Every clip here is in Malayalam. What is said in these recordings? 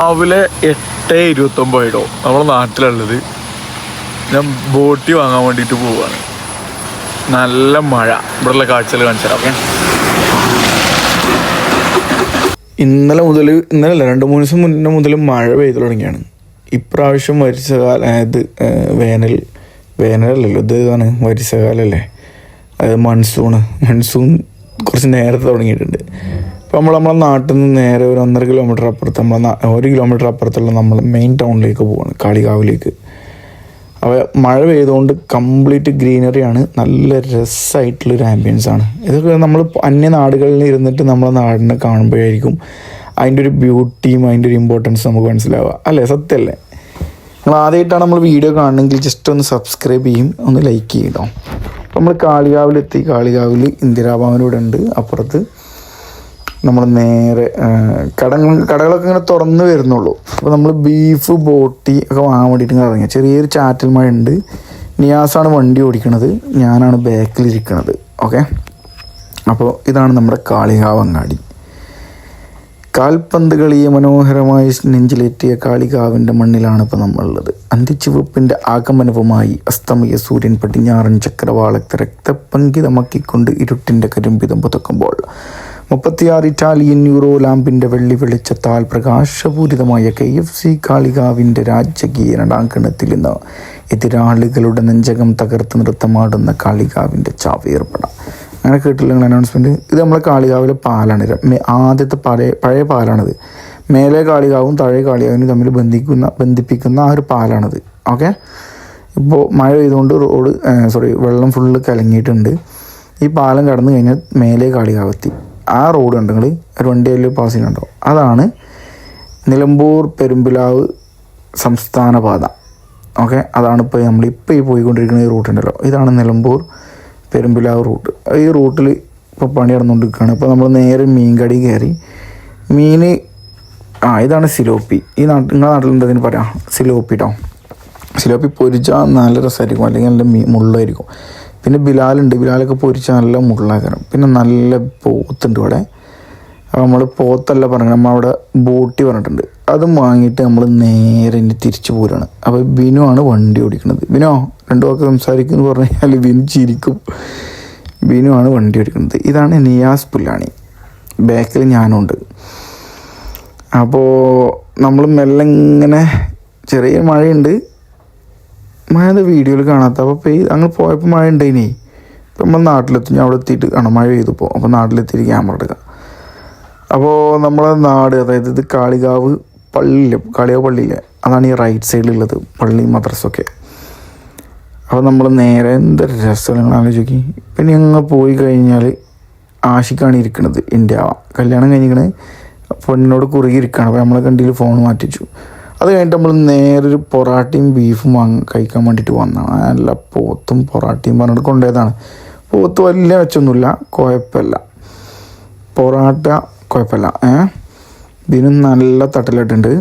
രാവിലെ എട്ട് ഇരുപത്തൊമ്പതിടോ നമ്മുടെ നാട്ടിലുള്ളത്. ഞാൻ ബോട്ടി വാങ്ങാൻ വേണ്ടിയിട്ട് പോവാണ്. നല്ല മഴ. ഇവിടെയുള്ള കാഴ്ചകൾ കാണിച്ചാൽ ഇന്നലെ മുതൽ ഇന്നലെ രണ്ട് മൂന്ന് ദിവസം മുന്നേ മുതൽ മഴ പെയ്തു തുടങ്ങിയാണ്. ഇപ്രാവശ്യം അതായത് ഏഹ്, വേനൽ വേനലല്ലല്ലോ ഇത് ഇതാണ് കാലല്ലേ അതായത് മൺസൂണ് മൺസൂൺ കുറച്ച് നേരത്തെ തുടങ്ങിയിട്ടുണ്ട്. അപ്പോൾ നമ്മൾ നമ്മളെ നാട്ടിൽ നിന്ന് നേരെ ഒരു ഒന്നര കിലോമീറ്റർ അപ്പുറത്ത് നമ്മളെ ഒരു കിലോമീറ്റർ അപ്പുറത്തുള്ള നമ്മൾ മെയിൻ ടൗണിലേക്ക് പോവാണ് കാളികാവിലേക്ക്. അപ്പോൾ മഴ പെയ്തുകൊണ്ട് കംപ്ലീറ്റ് ഗ്രീനറിയാണ് നല്ല രസമായിട്ടുള്ളൊരു ആംബിയൻസ് ആണ്. ഇതൊക്കെ നമ്മൾ അന്യ നാടുകളിൽ ഇരുന്നിട്ട് നമ്മളെ നാടിനെ കാണുമ്പോഴായിരിക്കും അതിന്റെ ഒരു ബ്യൂട്ടിയും അതിന്റെ ഒരു ഇമ്പോർട്ടൻസ് നമുക്ക് മനസ്സിലാവുക. അല്ലേ? സത്യമല്ലേ? നിങ്ങൾ ആദ്യമായിട്ടാണ് നമ്മൾ വീഡിയോ കാണണമെങ്കിൽ ജസ്റ്റ് ഒന്ന് സബ്സ്ക്രൈബ് ചെയ്യും ഒന്ന് ലൈക്ക് ചെയ്യണം നമ്മൾ കാളികാവിലെത്തി. കാളികാവിൽ ഇന്ദിരാഭവൻ ഉണ്ട് അപ്പുറത്ത് നമ്മൾ നേരെ കടങ്ങൾ കടകളൊക്കെ ഇങ്ങനെ തുറന്ന് വരുന്നുള്ളൂ. അപ്പോൾ നമ്മൾ ബീഫ് ബോട്ടി ഒക്കെ വാങ്ങാൻ വേണ്ടിയിട്ട് ഇങ്ങനെ ചെറിയൊരു ചാറ്റൽ മഴ ഉണ്ട്. നിയാസാണ് വണ്ടി ഓടിക്കണത്. ഞാനാണ് ബാക്കിലിരിക്കണത് ഓക്കെ അപ്പോൾ ഇതാണ് നമ്മുടെ കാളികാവ് അങ്ങാടി കാൽപന്ത് കളിയെ മനോഹരമായി നെഞ്ചിലേറ്റിയ കാളികാവിന്റെ മണ്ണിലാണ് ഇപ്പോൾ നമ്മളുള്ളത്. അന്തിച്ചുവപ്പിന്റെ ആഗമനവുമായി അസ്തമയ സൂര്യൻ പടിഞ്ഞാറൻ ചക്രവാളത്തെ രക്തപങ്കിതമാക്കിക്കൊണ്ട് ഇരുട്ടിന്റെ കരിമ്പിതം പുതക്കുമ്പോൾ മുപ്പത്തിയാറ് ഇറ്റാലിയൻ യൂറോ ലാമ്പിന്റെ വെള്ളി വെളിച്ചത്താൽ പ്രകാശപൂരിതമായ കെ എഫ് സി കാളികാവിന്റെ രാജകീയ രണാങ്കണത്തിൽ നിന്ന് എതിരാളികളുടെ നെഞ്ചകം തകർത്ത് നൃത്തമാടുന്ന കാളികാവിന്റെ ചാവേർപ്പട അങ്ങനെ കേട്ടില്ല നിങ്ങൾ അനൗൺസ്മെന്റ് ഇത് നമ്മളെ കാളികാവിലെ പാലാണ്. ആദ്യത്തെ പഴയ പഴയ പാലാണിത്. മേലെ കാളികാവും താഴെ കാളികാവിനും തമ്മിൽ ബന്ധിക്കുന്ന ബന്ധിപ്പിക്കുന്ന ആ ഒരു പാലാണിത്. ഓക്കെ? ഇപ്പോൾ മഴ പെയ്തുകൊണ്ട് റോഡ് സോറി വെള്ളം ഫുള്ള് കലങ്ങിയിട്ടുണ്ട്. ഈ പാലം കടന്നു കഴിഞ്ഞാൽ മേലെ കാളികാവെത്തി ആ റോഡ് നിങ്ങൾ ഒരു വണ്ടി അതിൽ പാസ് ചെയ്യുന്നുണ്ടോ അതാണ് നിലമ്പൂർ പെരുമ്പിലാവ് സംസ്ഥാന പാത. ഓക്കെ? അതാണ് ഇപ്പോൾ നമ്മളിപ്പോൾ ഈ പോയിക്കൊണ്ടിരിക്കുന്ന ഈ റൂട്ട് ഉണ്ടല്ലോ. ഇതാണ് നിലമ്പൂർ പെരുമ്പിലാവ് റൂട്ട്. ഈ റൂട്ടിൽ ഇപ്പോൾ പണി നടന്നുകൊണ്ടിരിക്കുകയാണ്. ഇപ്പോൾ നമ്മൾ നേരെ മീൻകടി കയറി. മീൻ ആ ഇതാണ് സിലോപ്പി. ഈ നാട്ടിൽ നിങ്ങളുടെ നാട്ടിൽ എന്തതിന് പറയാം? സിലോപ്പി കേട്ടോ സിലോപ്പി പൊരിച്ചാൽ നല്ല രസമായിരിക്കും അല്ലെങ്കിൽ നല്ല മീ മുള്ളായിരിക്കും. പിന്നെ ബിലാലുണ്ട്. ബിലാലൊക്കെ പൊരിച്ച നല്ല മുള്ളാക്കണം പിന്നെ നല്ല പോത്തുണ്ട് ഇവിടെ. അപ്പോൾ നമ്മൾ പോത്തല്ല പറഞ്ഞത്. നമ്മളവിടെ ബോട്ടി പറഞ്ഞിട്ടുണ്ട്. അതും വാങ്ങിയിട്ട് നമ്മൾ നേരെ ഇനി തിരിച്ചു പോരാണ് അപ്പോൾ ബിനു ആണ് വണ്ടി ഓടിക്കുന്നത്. ബിനോ രണ്ടു വാക്ക് സംസാരിക്കുന്നു പറഞ്ഞു കഴിഞ്ഞാൽ ബിനു ചിരിക്കും. ബിനു ആണ് വണ്ടി ഓടിക്കുന്നത്. ഇതാണ് നിയാസ് പുല്ലാണി. ബാക്കിൽ ഞാനും ഉണ്ട് അപ്പോൾ നമ്മൾ മെല്ലെ ഇങ്ങനെ ചെറിയ മഴയുണ്ട്. മഴ വീഡിയോയിൽ കാണാത്ത. അപ്പോൾ പെയ് അങ്ങ് പോയപ്പോൾ മഴ ഉണ്ടായിനേ ഇപ്പം നമ്മൾ നാട്ടിലെത്തി ഞാൻ അവിടെ എത്തിയിട്ട് കാണാം. മഴ പെയ്തു പോകും അപ്പോൾ നാട്ടിലെത്തിയിട്ട് ക്യാമറ എടുക്കാം. അപ്പോൾ നമ്മളെ നാട് അതായത് ഇത് കാളികാവ് പള്ളിയിലെ കാളികാവ് പള്ളിയിലെ അതാണ് ഈ റൈറ്റ് സൈഡിലുള്ളത് പള്ളി മദ്രസൊക്കെ അപ്പോൾ നമ്മൾ നേരെ എന്തൊരു രസങ്ങൾ ആലോചിക്കും. പിന്നെ ഞങ്ങൾ പോയി കഴിഞ്ഞാൽ ആഷിക്കാണ് ഇരിക്കുന്നത് ഇന്ത്യ. കല്യാണം കഴിഞ്ഞിരിക്കണത് പെണ്ണിനോട് കുറുകി ഇരിക്കുകയാണ് അപ്പോൾ നമ്മളെ കണ്ടിയിൽ ഫോൺ മാറ്റിച്ചു. അത് കഴിഞ്ഞിട്ട് നമ്മൾ നേരെ ഒരു പൊറാട്ടയും ബീഫും വാങ്ങ കഴിക്കാൻ വേണ്ടിയിട്ട് വന്നതാണ്. നല്ല പോത്തും പൊറാട്ടയും പറഞ്ഞിട്ട് കൊണ്ടുപോയതാണ്. പോത്ത് വലിയ വെച്ചൊന്നുമില്ല കുഴപ്പമില്ല. പൊറാട്ട കുഴപ്പമില്ല ഏഹ് ഇതിന് നല്ല തട്ടലിട്ടുണ്ട്.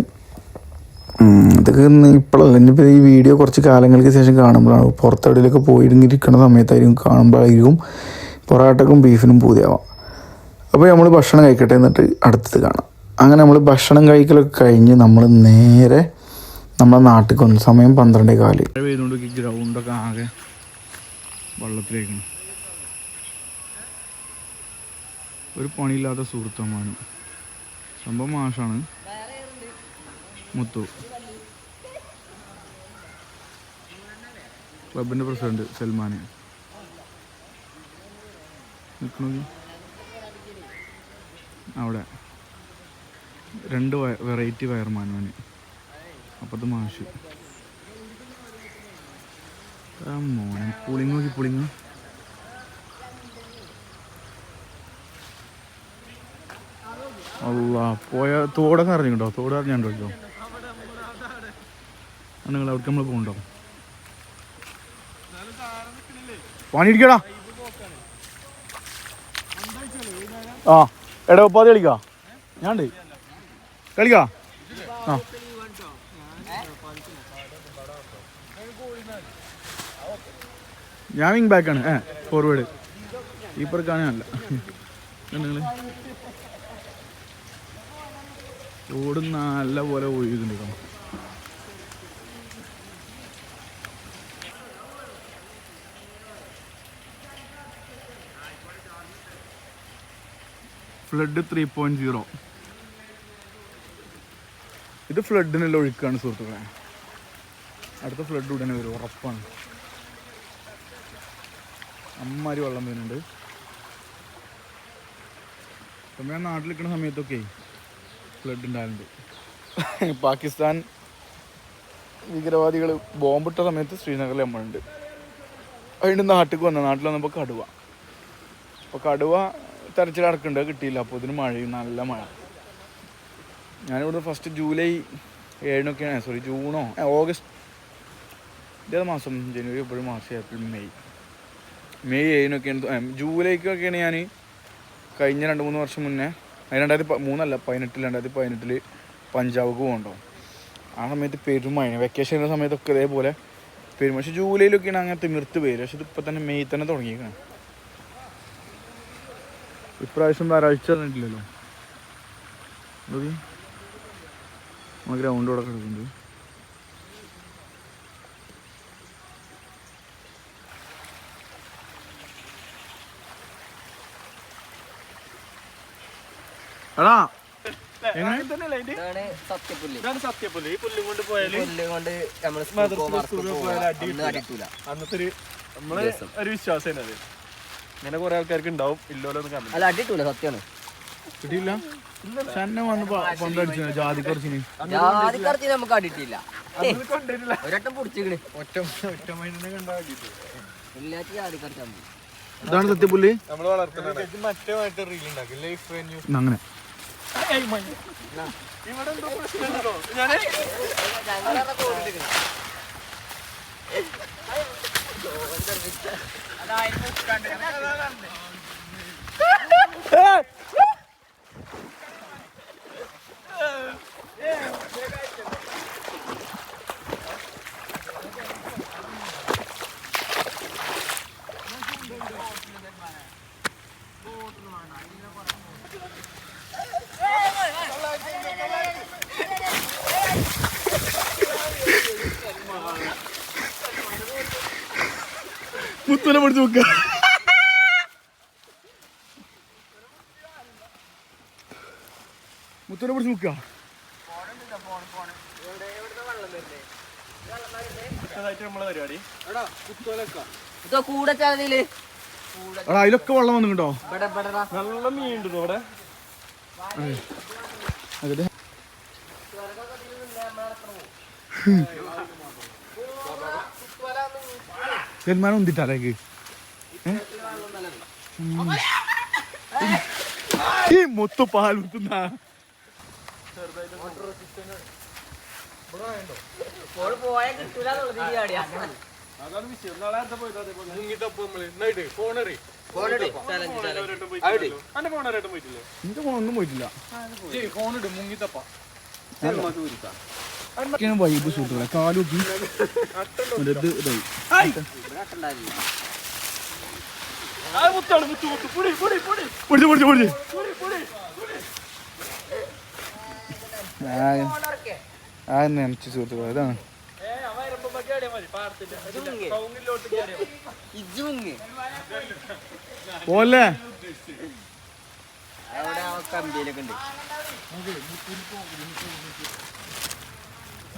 ഇതൊക്കെ ഇപ്പോഴല്ല ഇനിയിപ്പോൾ ഈ വീഡിയോ കുറച്ച് കാലങ്ങൾക്ക് ശേഷം കാണുമ്പോഴാണ്. പുറത്തെവിടെയൊക്കെ പോയിരുന്നിരിക്കുന്ന സമയത്തായിരിക്കും കാണുമ്പോഴായിരിക്കും പൊറാട്ടക്കും ബീഫിനും പൂതിയാവാം. അപ്പോൾ നമ്മൾ ഭക്ഷണം കഴിക്കട്ടെ എന്നിട്ട് അടുത്തത് കാണാം. അങ്ങനെ നമ്മൾ ഭക്ഷണം കഴിക്കലൊക്കെ കഴിഞ്ഞ് നമ്മൾ നേരെ നമ്മുടെ നാട്ടിൽ കൊണ്ട് സമയം പന്ത്രണ്ടേ കാൽ. ഗ്രൗണ്ടൊക്കെ ആകെ വെള്ളത്തിലേക്കാണ്. ഒരു പണിയില്ലാത്ത സുഹൃത്തമാണ് സംഭവം മാഷാണ്. മുത്തു. ക്ലബിന്റെ പ്രസിഡന്റ് സൽമാൻ നിൽക്കണോ അവിടെ. രണ്ട് വെറൈറ്റി വയർമാനവന് അപ്പത്തെ മാഷ്. ആ മോനെ പുളിങ്ങ് നോക്കി പുളിങ്ങ്. അല്ല പോയ തോടൊക്കെ അറിഞ്ഞിട്ടുണ്ടോ? തോട് അറിഞ്ഞുണ്ടോ നിങ്ങൾ അവിടേക്ക് നമ്മൾ പോകണ്ടോ പണിയിരിക്കടാ ആ എടാ ഉപ്പാതി കളിക്കാ. ഞാണ്ട്. കളിക്കാ? ആ. ഞാൻ വിങ് ബാക്കാണ് ഏ ഫോർവേഡ് കീപ്പർക്കാണ് അല്ല. ഓടും നല്ല പോലെ ഒഴുകുന്നുണ്ട് ഫ്ലഡ് ത്രീ പോയിന്റ് സീറോ ഇത് ഫ്ലഡിനുള്ള ഒഴുക്കാണ് സുഹൃത്തുക്കളെ. അടുത്ത ഫ്ലഡ് ഉടനെ വരും ഉറപ്പാണ്. അമ്മാരി വെള്ളം വരുന്നുണ്ട്. അപ്പം ഞാൻ നാട്ടിൽ നിൽക്കുന്ന സമയത്തൊക്കെ ഫ്ലഡ് ഉണ്ടാകുന്നുണ്ട് പാകിസ്ഥാൻ ഭീകരവാദികൾ ബോംബിട്ട സമയത്ത് ശ്രീനഗറിൽ നമ്മളുണ്ട്. അതിന്റെ നാട്ടിൽ വന്ന നാട്ടിൽ വന്നപ്പോൾ കടുവ. അപ്പോൾ കടുവ തെരച്ചിൽ കിട്ടിയില്ല. അപ്പോൾ ഇതിന് മഴയും നല്ല മഴ. ഞാനിവിടെ ഫസ്റ്റ് ജൂലൈ ഏഴിനൊക്കെയാണ് സോറി ജൂണോ ഓഗസ്റ്റ് ഇതേ മാസം January February March April May. May ഏഴിനൊക്കെയാണ് ജൂലൈക്കൊക്കെയാണ് ഞാൻ കഴിഞ്ഞ രണ്ട് മൂന്ന് വർഷം മുന്നേ രണ്ടായിരത്തി മൂന്നല്ല പതിനെട്ടിൽ രണ്ടായിരത്തി പതിനെട്ടിൽ പഞ്ചാബിക്ക് പോകണ്ടോ. ആ സമയത്ത് പെരുമഴ വെക്കേഷൻ സമയത്തൊക്കെ ഇതേപോലെ പെരും പക്ഷെ ജൂലൈയിലൊക്കെയാണ് അങ്ങനെ തിമിർത്ത് പേര് പക്ഷെ ഇതിപ്പോൾ തന്നെ മെയ് തന്നെ തുടങ്ങിയേക്കാണ്. ഇപ്രാവശ്യം വരാഴ്ച തന്നിട്ടില്ലല്ലോ നമ്മൾ ഗ്രൗണ്ട് ഇവിടെ കിടക്കുന്നുണ്ട്. എടാ നമ്മൾ അന്നത്തെ ഒരു നമ്മളെ വിശ്വാസം ഇങ്ങനെ കൊറേ ആൾക്കാർക്ക് ഉണ്ടാവും. ഇല്ലല്ലോ അല്ല അടിക്കൂല സത്യമാണ് കിട്ടിയില്ല? തന്നെ വന്ന് പന്തടിച്ചു ജാതി കുറച്ചിന് ജാതിക്കറച്ച് നമുക്ക് അടിയിട്ടില്ല കൊണ്ടിട്ടില്ല ഒരട്ടം പൊടിച്ചിക്കണ്. ഒറ്റ ഒറ്റ മൈൻഡിനെ കണ്ടാ ഇല്ലാത്ത ജാതിക്കറച്ചാ മതി. ഇതാണ് സത്യപുല്ല് നമ്മൾ വളർത്തുന്നത് മുത്തനെ പിടിച്ച് നോക്ക മുത്തനെ പിടിച്ച് നോക്ക അതിലൊക്കെ വെള്ളം വന്നിട്ടുണ്ടോ? നല്ല മീൻ ഉണ്ടോ അവിടെ തീരുമാനം ഉന്തിട്ടാലേക്ക് ഈ മൊത്ത പാൽ കുത്തുന്ന ഇപ്പോൾ പോയാൽ കിട്ടൂല പരിപാടിയാ അതാണ് വിഷയം നാളെ എന്താ പോയത് അതേപോലെ മുങ്ങിട്ടപ്പോ നമ്മൾ ചലഞ്ച് ചലഞ്ച് അന്റെ ഫോൺ പോയിട്ടില്ല. പോയിട്ടില്ലേ എന്റെ ഫോണൊന്നും പോയിട്ടില്ല ഫോൺ ഇടും മുങ്ങിത്തപ്പ. വൈബ് സൂട്ടുകളെ കാലുക്കി ആ നനച്ച് സുഹൃത്തുക്കളെ മുങ്ങ്. പോലെ. കമ്പിയിലൊക്കെ ഉണ്ട്.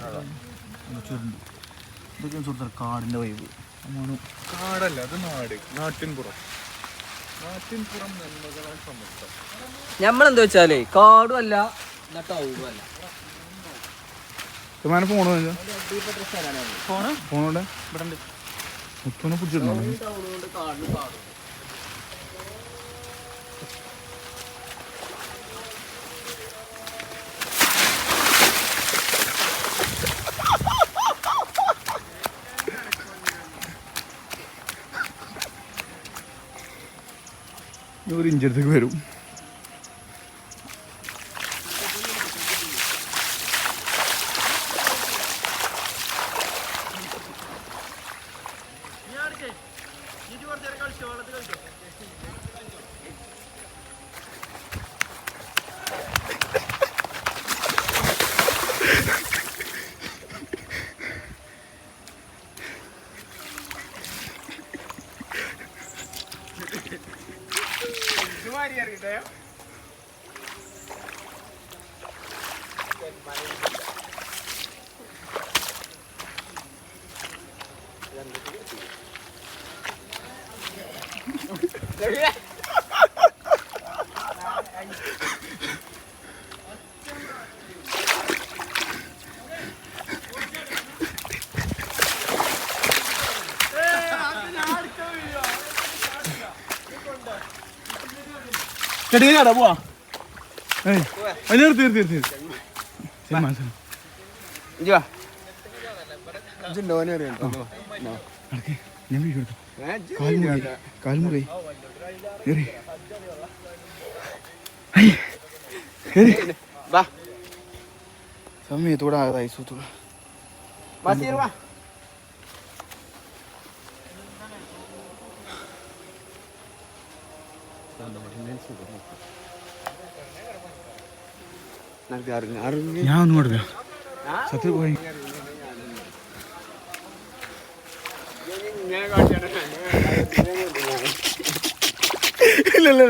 ഇതൊക്കെ സുഹൃത്തുക്കൾ കാടിന്റെ വൈബ് അതാണ്. കാടല്ല അത് നാട്. നാട്ടിൻപുറം. നാട്ടിൻപുറം നന്മകളാൽ സമർത്ഥം നമ്മളെന്താ വെച്ചാലേ കാടും അല്ല എന്നാ ടൗണും അല്ല. സ്ഥലമാണ് ഫോണ് ഫോണോടെ ഇവിടെ ഉണ്ട് മുത്തോനെ പിടിച്ചിരുന്നോ ടൗണും വരും. കാടും കാടും ഒരു ചെടിക്ക് കട പോവാ. ഏയ്. അത് നിർത്തി നിർത്തി നിർത്തി സൽമാൻ സൽമാൻ നടക്ക്. ഞാൻ വീഡിയോ എടുത്തു കാൽമുറി കാൽമുറി കേറി. കേറി. സമയത്തൂടെ ആകതായി സുത്തൂടെ ഞാൻ ഒന്നും കൊടുക്കാം. സത്യം പോയി. ഇല്ല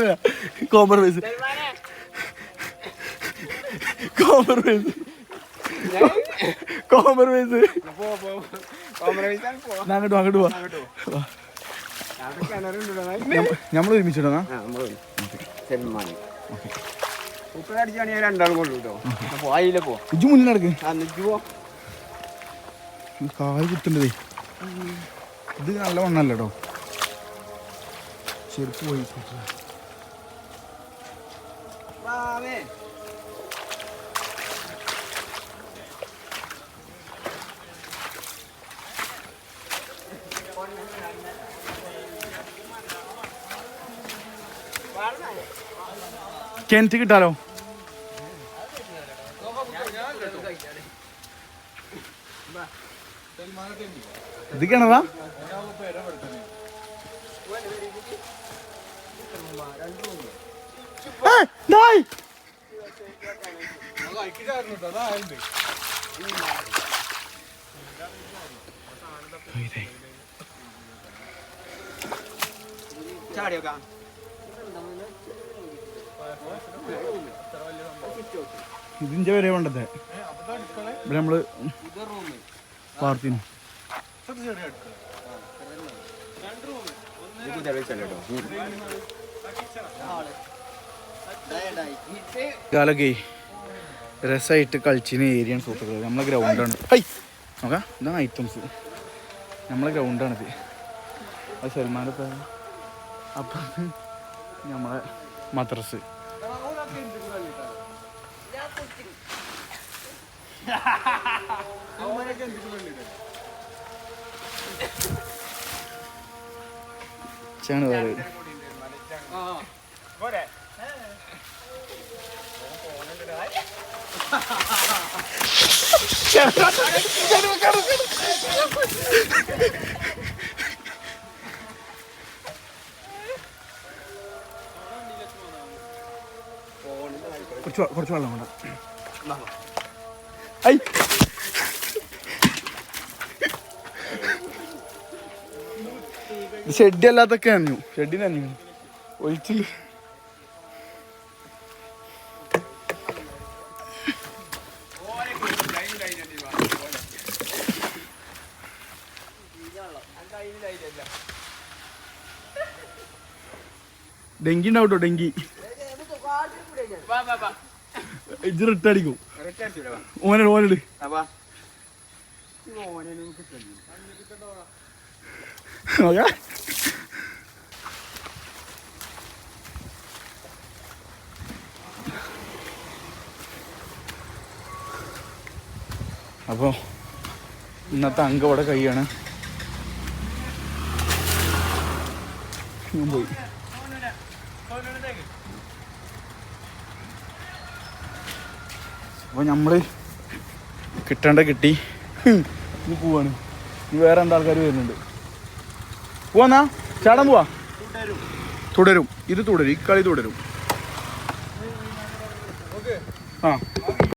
കോംപ്രമൈസ് കോംപ്രമൈസ് കോംപ്രമൈസ് അങ്ങോട്ട് അങ്ങോട്ട് പോവാ നമ്മൾ ഒരുമിച്ചിടാ ഉപ്പടിച്ചാണെങ്കിൽ രണ്ടാളും കൊള്ളു കേട്ടോ. അപ്പൊ അതിലെ പോ. ഇജ്ജ് മുന്നിൽ നടക്ക്. കാൽ കുത്തുണ്ടതേ. ഇത് നല്ല മണ്ണല്ല കേട്ടോ ചെരുപ്പ് പോയി. കിണറ്റ് കിട്ടാലോ? ഇത്. ഇതിന്റെ വരെ വേണ്ടത്. ഇവിടെ നമ്മൾ പാർത്തിനു കാലൊക്കെ രസമായിട്ട് കളിച്ചിന് ഏരിയ സുഹൃത്തുക്കൾ നമ്മളെ ഗ്രൗണ്ടാണ് നോക്കാം ഇതാണ് ഐറ്റംസ് നമ്മളെ ഗ്രൗണ്ടാണിത് അത് സൽമാന്റെ പേര് അപ്പം നമ്മളെ മദ്രസ്. ചാണ് വേറെ. കുറച്ച് കുറച്ച് വെള്ളം വേണ്ട ഐ. ഷെഡ് അല്ലാത്തൊക്കെ അഞ്ഞു ഷെഡിന് അഞ്ഞു ഒഴിച്ചില്ല ഡെങ്കി ഉണ്ടാവട്ടോ ഡെങ്കി ഇജ്ജ് റിട്ടടിക്കും ഓനട് ഓനട് നോക്കാം അപ്പോൾ ഇന്നത്തെ അങ്കവിടെ കഴിയാണ് കൈയാണ്. ഞാൻ പോയി. അപ്പോൾ നമ്മൾ കിട്ടേണ്ട കിട്ടി. ഇനി പോവാണ്. ഇനി വേറെ രണ്ടാൾക്കാർ വരുന്നുണ്ട്. പോവാന്നാ? ചേട്ടൻ പോവാ? തുടരും. ഇത് തുടരും. ഈ കളി തുടരും. ആ.